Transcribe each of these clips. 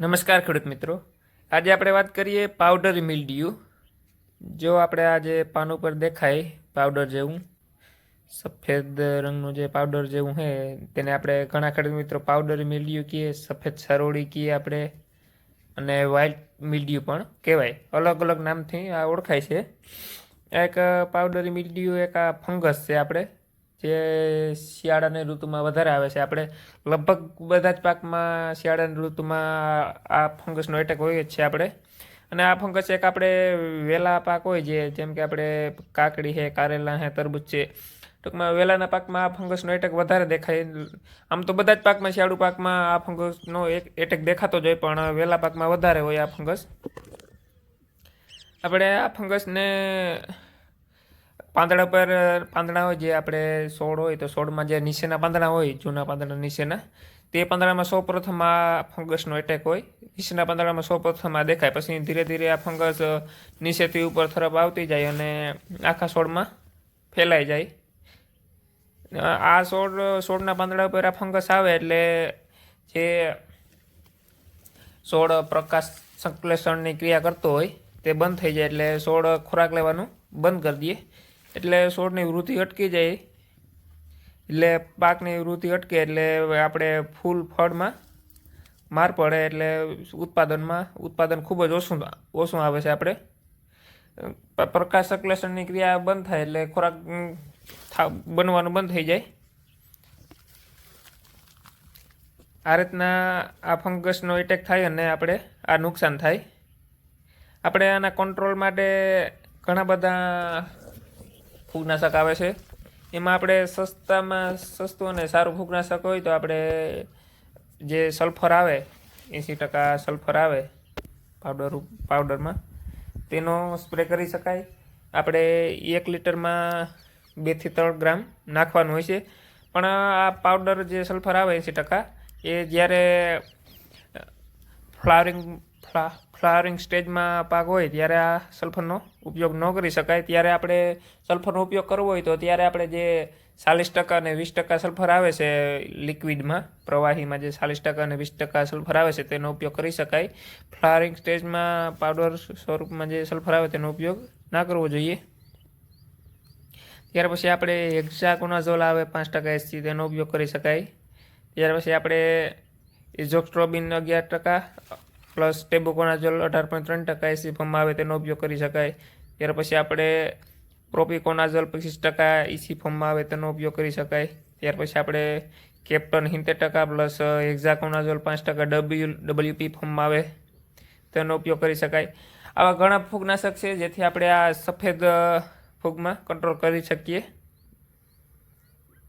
નમસ્કાર ખેડૂત મિત્રો. આજે આપણે વાત કરીએ પાવડર મિલ્ડ્યુ જો આપણે આ જે પાન ઉપર દેખાય પાવડર જેવું, સફેદ રંગનું જે પાવડર જેવું છે, તેને આપણે ઘણા ખેડૂત મિત્રો પાવડર મિલ્ડ્યુ કહીએ, સફેદ સરોળી કહીએ આપણે, અને વ્હાઇટ મિલ્ડ્યુ પણ કહેવાય. અલગ અલગ નામથી આ ઓળખાય છે. એક પાવડર મિલ્ડ્યુ એક આ ફંગસ છે આપણે. જે શિયાળાની ઋતુમાં વધારે આવે છે. આપણે લગભગ બધા જ પાકમાં શિયાળાની ઋતુમાં આ ફંગસનો એટેક હોય જ છે આપણે. અને આ ફંગસ એક આપણે વેલા પાક હોય છે, જેમ કે આપણે કાકડી છે, કારેલા છે, તરબૂચ છે. ટૂંકમાં વેલાના પાકમાં આ ફંગસનો એટેક વધારે દેખાય. આમ તો બધા જ પાકમાં, શિયાળુ પાકમાં આ ફંગસનો એક એટેક દેખાતો જ હોય, પણ વેલા પાકમાં વધારે હોય આ ફંગસ. આપણે આ ફંગસને પાંદડા પર, પાંદડા હોય જે આપણે છોડ હોય તો છોડમાં જે નીચેના પાંદડા હોય, જૂના પાંદડા નીચેના, તે પાંદડામાં સૌ પ્રથમ આ ફંગસનો એટેક હોય. નીચેના પાંદડામાં સૌ પ્રથમ આ દેખાય. પછી ધીરે ધીરે આ ફંગસ નીચેથી ઉપર તરફ આવતી જાય અને આખા છોડમાં ફેલાઈ જાય. આ છોડ છોડના પાંદડા ઉપર આ ફંગસ આવે એટલે જે છોડ પ્રકાશ સંશ્લેષણની ક્રિયા કરતો હોય, તે બંધ થઈ જાય એટલે છોડ ખોરાક લેવાનું બંધ કરી દે એટલે છોડની વૃદ્ધિ અટકી જાય. એટલે પાકની વૃદ્ધિ અટકે એટલે આપણે ફૂલ ફળમાં માર પડે એટલે ઉત્પાદનમાં, ઉત્પાદન ખૂબ જ ઓછું ઓછું આવે છે આપણે. પ્રકાશ સંશ્લેષણની ક્રિયા બંધ થાય એટલે ખોરાક બનવાનું બંધ થઈ જાય. આ રીતના આ ફંગસનો એટેક થાય અને આપણે આ નુકસાન થાય. આપણે આના કંટ્રોલ માટે ઘણા બધા ફૂગનાશક આવે છે. એમાં આપણે સસ્તામાં સસ્તું અને સારું ફૂગનાશક હોય તો આપણે જે સલ્ફર આવે એંસી ટકા સલ્ફર આવે પાવડર પાવડરમાં. તેનો સ્પ્રે કરી શકાય. આપણે એક લીટરમાં બેથી ત્રણ ગ્રામ નાખવાનું હોય છે. પણ આ પાવડર જે સલ્ફર આવે એંસી ટકા, એ જ્યારે ફ્લાવરિંગ ફ્લા ફ્લાવરિંગ સ્ટેજમાં પાક હોય ત્યારે આ સલ્ફરનો ઉપયોગ ન કરી શકાય. ત્યારે આપણે સલ્ફરનો ઉપયોગ કરવો હોય તો ત્યારે આપણે જે ચાલીસ ટકા અને વીસ ટકા સલ્ફર આવે છે લિક્વિડમાં, પ્રવાહીમાં જે ચાલીસ ટકા અને વીસ ટકા સલ્ફર આવે છે તેનો ઉપયોગ કરી શકાય. ફ્લાવરિંગ સ્ટેજમાં પાવડર સ્વરૂપમાં જે સલ્ફર આવે તેનો ઉપયોગ ના કરવો જોઈએ. ત્યાર પછી આપણે હેક્ઝાકોનાઝોલ આવે પાંચ ટકા એસી તેનો ઉપયોગ કરી શકાય. ત્યાર પછી આપણે ઇઝોક્સ્ટ્રોબિન અગિયાર ટકા પ્લસ ટેબુકોનાઝોલ અઢાર પોઈન્ટ ત્રણ ટકા એસી ફોર્મમાં આવે તેનો ઉપયોગ કરી શકાય. ત્યાર પછી આપણે પ્રોપિકોનાઝોલ પચીસ ટકા ઇસીફમમાં આવે તેનો ઉપયોગ કરી શકાય. ત્યાર પછી આપણે કેપ્ટન સિત્તેર ટકા પ્લસ હેક્ઝાકોનાઝોલ પાંચ ટકા ડબલ્યુ, ડબલ્યુપી ફોર્મમાં આવે તેનો ઉપયોગ કરી શકાય. આવા ઘણા ફૂગનાશક છે જેથી આપણે આ સફેદ ફૂગમાં કંટ્રોલ કરી શકીએ.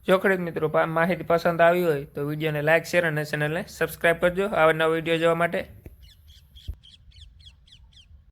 જો ખરીદ મિત્રો માહિતી પસંદ આવી હોય તો વિડીયોને લાઇક શેર અને ચેનલને સબસ્ક્રાઈબ કરજો. આવા નવા વીડિયો જોવા માટે